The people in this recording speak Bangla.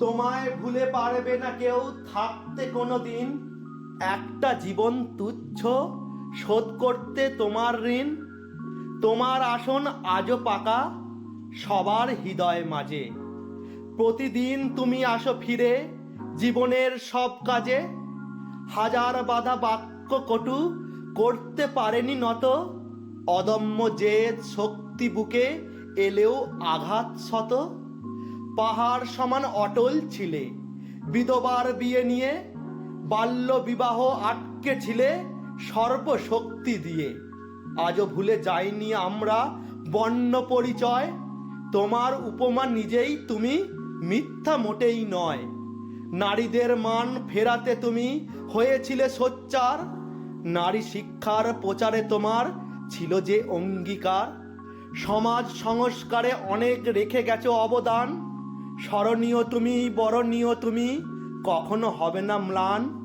তোমায় ভুলে পারবে না কেউ। থাকতে কোনো দিন একটা জীবন তুচ্ছ, শোধ করতে তোমার ঋণ। তোমার আসন আজও পাকা, সবার হৃদয় মাঝে। প্রতিদিন তুমি আসো ফিরে জীবনের সব কাজে। হাজার বাধা বাক্য কটু, করতে পারেনি নত। অদম্য জেদ শক্তি বুকে এলেও আঘাত শত। পাহাড় সমান অটল ছিলে। বিধবার বিয়ে নিয়ে বাল্য বিবাহ আটকে ছিলে সর্বশক্তি দিয়ে। আজও ভুলে যাইনি আমরা বর্ণ পরিচয়। তোমার উপমা নিজেই তুমি, মিথ্যা মোটেই নয়। নারীদের মান ফেরাতে তুমি হয়েছিলে সোচ্চার। নারী শিক্ষার প্রচারে তোমার ছিল যে অঙ্গীকার। সমাজ সংস্কারে অনেক রেখে গেছো অবদান। স্মরণীয় তুমি বরণীয় তুমি কখনো হবে না ম্লান।